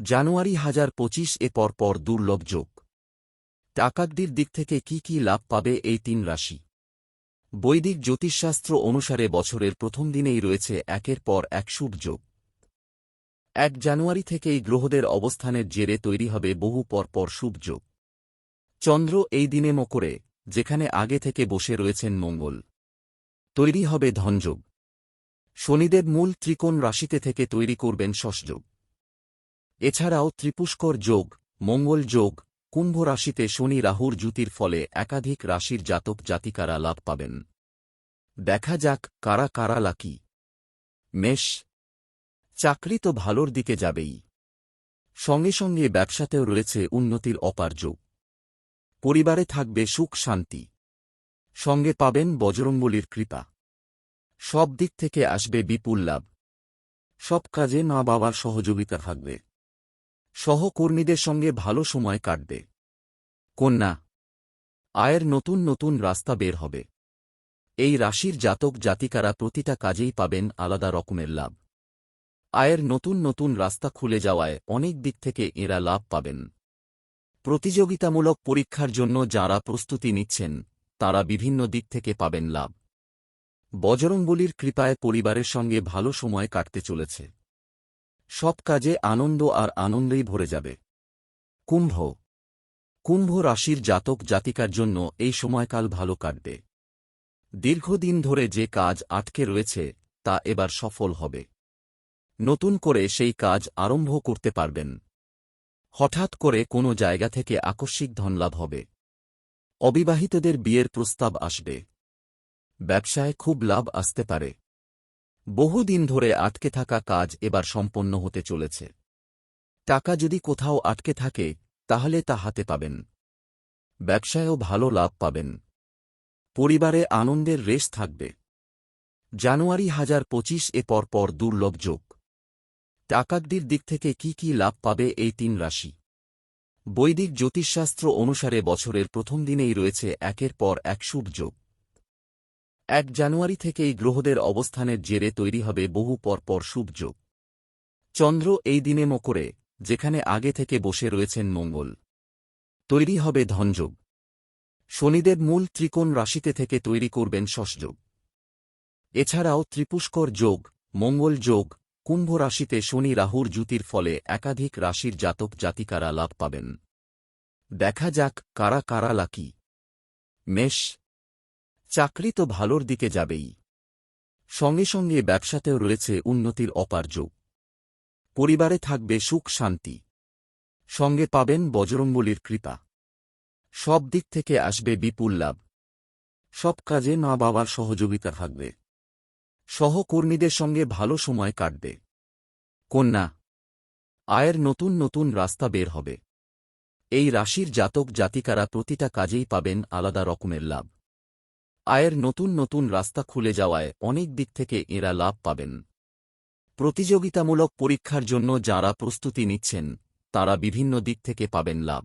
জানুয়ারি হাজার পঁচিশ এ পরপর দুর্লভ যোগ। টাকাদ্দির দিক থেকে কি কি লাভ পাবে এই তিন রাশি? বৈদিক জ্যোতিষশাস্ত্র অনুসারে বছরের প্রথম দিনেই রয়েছে একের পর এক শুভ যোগ। এক জানুয়ারি থেকেই গ্রহদের অবস্থানের জেরে তৈরি হবে বহু পরপর শুভ যোগ। চন্দ্র এই দিনে মকরে, যেখানে আগে থেকে বসে রয়েছেন মঙ্গল। তৈরি হবে ধনযোগ। শনিদেব মূল ত্রিকোণ রাশিতে থেকে তৈরি করবেন শশযোগ এছাড়াও ত্রিপুষ্কর যোগ, মঙ্গল যোগ, কুম্ভ রাশিতে শনি রাহুর জুতির ফলে একাধিক রাশির জাতক জাতিকারা লাভ পাবেন। দেখা যাক কারা কারা লাকি। মেষ, চাকরি তো ভালোর দিকে যাবেই। সঙ্গে সঙ্গে ব্যবসাতেও রয়েছে উন্নতির অপার যোগ। পরিবারে থাকবে সুখ শান্তি। সঙ্গে পাবেন বজরঙ্গলির কৃপা। সব দিক থেকে আসবে বিপুল লাভ। সব কাজে মা বাবার সহযোগিতা থাকবে। সহকর্মীদের সঙ্গে ভালো সময় কাটবে। কন্যা, আয়ের নতুন নতুন রাস্তা বের হবে। এই রাশির জাতক জাতিকারা প্রতিটা কাজেই পাবেন আলাদা রকমের লাভ। আয়ের নতুন নতুন রাস্তা খুলে যাওয়ায় অনেক দিক থেকে এরা লাভ পাবেন। প্রতিযোগিতামূলক পরীক্ষার জন্য যারা প্রস্তুতি নিচ্ছেন, তারা বিভিন্ন দিক থেকে পাবেন লাভ। বজরংবলির কৃপায় পরিবারের সঙ্গে ভালো সময় কাটতে চলেছে। সব কাজে আনন্দ আর আনন্দেই ভরে যাবে। কুম্ভ। কুম্ভ রাশির জাতক জাতিকার জন্য এই সময়কাল ভালো কাটবে। দীর্ঘদিন ধরে যে কাজ আটকে রয়েছে, তা এবার সফল হবে। নতুন করে সেই কাজ আরম্ভ করতে পারবেন। হঠাৎ করে কোনো জায়গা থেকে আকস্মিক ধনলাভ হবে। অবিবাহিতদের বিয়ের প্রস্তাব আসবে। ব্যবসায় খুব লাভ আসতে পারে। বহুদিন ধরে আটকে থাকা কাজ এবার সম্পন্ন হতে চলেছে। টাকা যদি কোথাও আটকে থাকে, তাহলে তা হাতে পাবেন। ব্যবসায়ও ভালো লাভ পাবেন। পরিবারে আনন্দের রেশ থাকবে। জানুয়ারি হাজার পঁচিশ এ পরপর দুর্লভ যোগ। টাকাদ্দির দিক থেকে কি কি লাভ পাবে এই তিন রাশি। বৈদিক জ্যোতিষশাস্ত্র অনুসারে বছরের প্রথম দিনেই রয়েছে একের পর এক শুভ যোগ। এক জানুয়ারি থেকেই গ্রহদের অবস্থানের জেরে তৈরি হবে বহু পরপর শুভ যোগ চন্দ্র এই দিনে মকরে, যেখানে আগে থেকে বসে রয়েছেন মঙ্গল। তৈরি হবে ধনযোগ। শনিদেব মূল ত্রিকোণ রাশিতে থেকে তৈরি করবেন শশযোগ এছাড়াও ত্রিপুষ্কর যোগ, মঙ্গল যোগ, কুম্ভ রাশিতে শনি রাহুর জুতির ফলে একাধিক রাশির জাতক জাতিকারা লাভ পাবেন। দেখা যাক কারা কারা লাকি। মেষ চাকরি তো ভালোর দিকে যাবেই। সঙ্গে সঙ্গে ব্যবসাতেও রয়েছে উন্নতির অপার যোগ। পরিবারে থাকবে সুখ শান্তি। সঙ্গে পাবেন বজরঙ্গলির কৃপা। সব দিক থেকে আসবে বিপুল লাভ। সব কাজে মা বাবার সহযোগিতা থাকবে। সহকর্মীদের সঙ্গে ভালো সময় কাটবে। কন্যা, আয়ের নতুন নতুন রাস্তা বের হবে। এই রাশির জাতক জাতিকারা প্রতিটা কাজেই পাবেন আলাদা রকমের লাভ। আয়ের নতুন নতুন রাস্তা খুলে যাওয়ায় অনেক দিক থেকে এরা লাভ পাবেন। প্রতিযোগিতামূলক পরীক্ষার জন্য যারা প্রস্তুতি নিচ্ছেন, তারা বিভিন্ন দিক থেকে পাবেন লাভ।